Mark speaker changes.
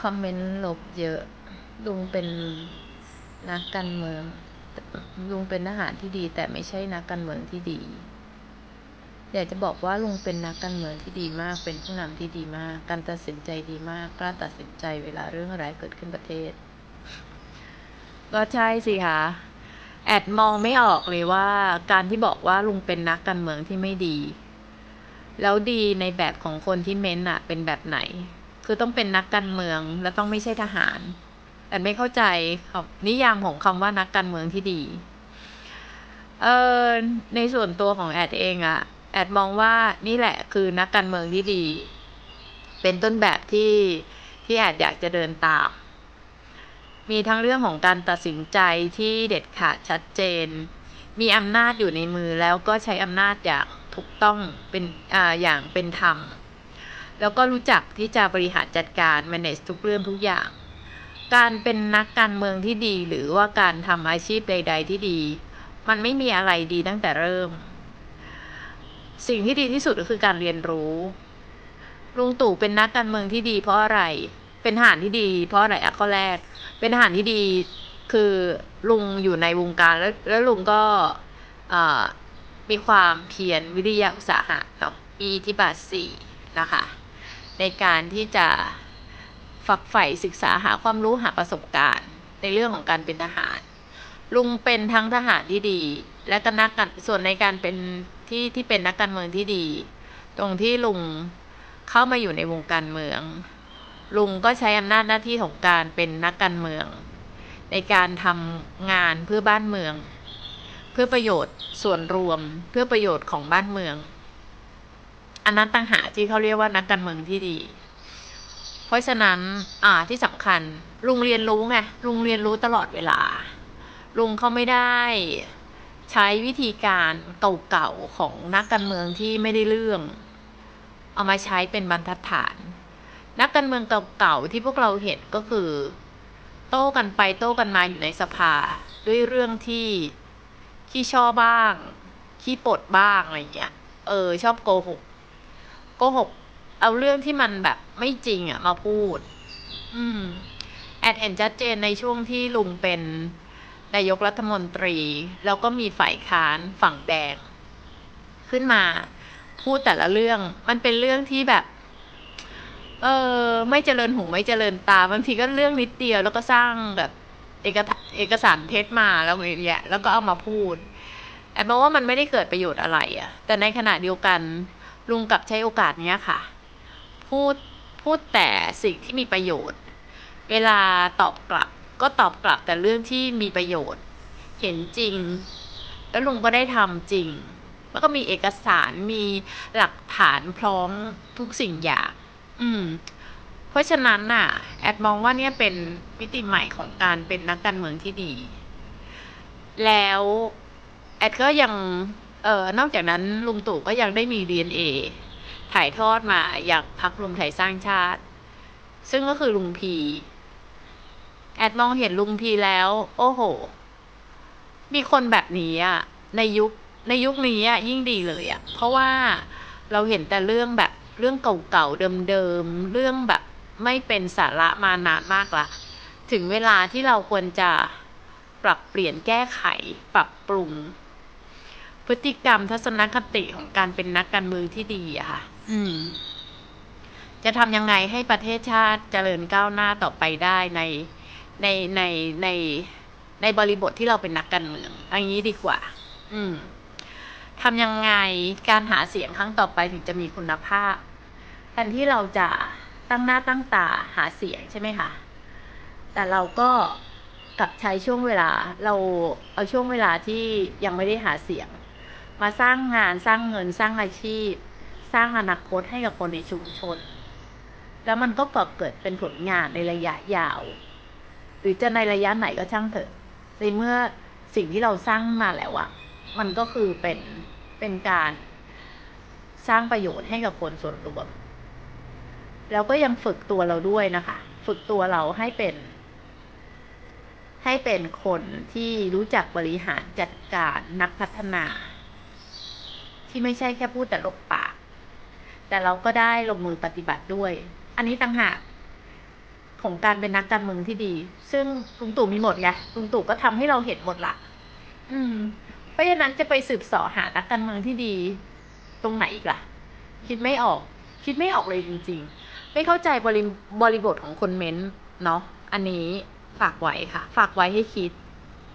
Speaker 1: คอมเมนต์ลบเยอะ ลุงเป็นนักการเมือง ลุงเป็นทหารที่ดี แต่ไม่ใช่นักการเมืองที่ดี อยากจะบอกว่าลุงเป็นนักการเมืองที่ดีมาก เป็นผู้นำที่ดีมาก การตัดสินใจดีมาก กล้าตัดสินใจเวลาเรื่องอะไรเกิดขึ้นประเทศ ก็ใช่สิคะ แอดมองไม่ออกเลยว่า การที่บอกว่าลุงเป็นนักการเมืองที่ไม่ดี แล้วดีในแบบของคนที่เม้นอะเป็นแบบไหน คือต้องเป็นนักการเมืองและต้องไม่ใช่ทหารแอดไม่เข้าใจนิยามของคำว่านักการเมืองที่ดีเออในส่วนตัวของแอดเองอะแอดมองว่านี่แหละคือนักการเมืองที่ดี เป็นต้นแบบที่ที่แอดอยากจะเดินตาม มีทั้งเรื่องของการตัดสินใจที่เด็ดขาดชัดเจน มีอำนาจอยู่ในมือแล้วก็ใช้อำนาจอย่าง ถูกต้องเป็นอ่าอย่างเป็นธรรม แล้วก็รู้จักที่จะบริหารจัดการ manage ทุกเรื่องทุกอย่าง การเป็นนักการเมืองที่ดี หรือว่าการทำอาชีพใด ๆ ที่ดี มันไม่มีอะไรดีตั้งแต่เริ่ม สิ่งที่ดีที่สุดก็คือการเรียนรู้ลุงตู่เป็นนักการเมืองที่ดีเพราะอะไร เป็นทหารที่ดี เพราะอะไรอะข้อแรก เป็นทหารที่ดีคือลุงอยู่ในวงการแล้วแล้วลุงก็ มีความเพียรวิริยะอุตสาหะเนาะมีที่บาทสี่นะคะ ในการที่จะฝักใฝ่ศึกษาหาความรู้หาประสบการณ์ ในเรื่องของการเป็นทหาร ลุงเป็นทั้งทหารที่ดี และก็นักการส่วนในการเป็นที่ที่เป็นนักการเมืองที่ดี ตรงที่ลุงเข้ามาอยู่ในวงการเมือง ลุงก็ใช้อำนาจหน้าที่ของการเป็นนักการเมือง ในการทำงานเพื่อบ้านเมือง เพื่อประโยชน์ส่วนรวมเพื่อประโยชน์ของบ้านเมือง อันนั้นตั้งหากที่เขาเรียกว่านักการเมืองที่ดี เพราะฉะนั้นอ่าที่สำคัญลุงเรียนรู้ไงลุงเรียนรู้ตลอดเวลา ลุงเขาไม่ได้ใช้วิธีการเก่าๆของนักการเมืองที่ไม่ได้เรื่อง เอามาใช้เป็นบรรทัดฐาน นักการเมืองเก่าๆที่พวกเราเห็นก็คือ โต้กันไปโต้กันมาอยู่ในสภาด้วยเรื่องที่ ขี้ชอบบ้าง ขี้ปดบ้างอะไรอย่างเงี้ย เออ ชอบโกหก โกหก เอาเรื่องที่มันแบบไม่จริงอะมาพูด อืม แอดเห็นชัดเจนในช่วงที่ลุงเป็นนายกรัฐมนตรี แล้วก็มีฝ่ายค้านฝั่งแดง ขึ้นมา พูดแต่ละเรื่อง มันเป็นเรื่องที่แบบ เออ ไม่เจริญหูไม่เจริญตาบางทีก็เรื่องนิดเดียวแล้วก็สร้างแบบ เอกเอกสารเท็จมาแล้วอะไรเงี้ยแล้วก็เอามาพูดแอบมองว่ามันไม่ได้เกิดประโยชน์อะไรอะแต่ในขณะเดียวกันลุงกับใช้โอกาสเนี้ยค่ะ พูดพูดแต่สิ่งที่มีประโยชน์ เวลาตอบกลับก็ตอบกลับแต่เรื่องที่มีประโยชน์ เห็นจริง แล้วลุงก็ได้ทำจริง แล้วก็มีเอกสารมีหลักฐานพร้อมทุกสิ่งอย่าง อืม เพราะฉะนั้นน่ะ แอดมองว่าเนี่ยเป็นมิติใหม่ของการเป็นนักการเมืองที่ดี แล้วแอดก็ยังเอ่อนอกจากนั้นลุงตู่ก็ยังได้มี DNA ถ่ายทอดมาอยางพักรวมไทยสร้างชาติ ซึ่งก็คือลุงพี แอดมองเห็นลุงพีแล้ว โอ้โห มีคนแบบนี้อะ ในยุคในยุคนี้อะยิ่งดีเลยอะ เพราะว่าเราเห็นแต่เรื่องแบบเรื่องเก่าๆเดิมๆเรื่องแบบ ไม่เป็นสาระมานานมากละถึงเวลาที่เราควรจะปรับเปลี่ยนแก้ไขปรับปรุง พฤติกรรมทัศนคติของการเป็นนักการเมืองที่ดีอะค่ะ อืม จะทำยังไงให้ประเทศชาติเจริญก้าวหน้าต่อไปได้ในในในในในบริบทที่เราเป็นนักการเมืองอันนี้ดีกว่า อืมทำยังไงการหาเสียงครั้งต่อไปถึงจะมีคุณภาพแทนที่เราจะ ตั้งหน้าตั้งตาหาเสียงใช่ไหมคะ แต่เราก็กลับใช้ช่วงเวลาเราเอาช่วงเวลาที่ยังไม่ได้หาเสียง มาสร้างงานสร้างเงินสร้างอาชีพ สร้างอนาคตให้กับคนในชุมชน แล้วมันก็เกิดเป็นผลงานในระยะยาว หรือจะในระยะไหนก็ช่างเถอะในเมื่อสิ่งที่เราสร้างมาแล้วอะมันก็คือเป็นเป็นการสร้างประโยชน์ให้กับคนส่วนรวม แล้วก็ยังฝึกตัวเราด้วยนะคะ ฝึกตัวเราให้เป็น ให้เป็นคนที่รู้จักบริหารจัดการนักพัฒนา ที่ไม่ใช่แค่พูดแต่ลบปาก แต่เราก็ได้ลงมือปฏิบัติด้วย อันนี้ต่างหากของการเป็นนักการเมืองที่ดี ซึ่งลุงตู่มีหมดไงลุงตู่ก็ทำให้เราเห็นหมดละอืม เพราะฉะนั้นจะไปสืบเสอหานักการเมืองที่ดี ตรงไหนอีกล่ะ คิดไม่ออก คิดไม่ออกเลยจริง ๆ ไม่เข้าใจบริบริบทของคนเม้นต์เนาะอันนี้ฝากไว้ค่ะ ฝากไว้ให้คิด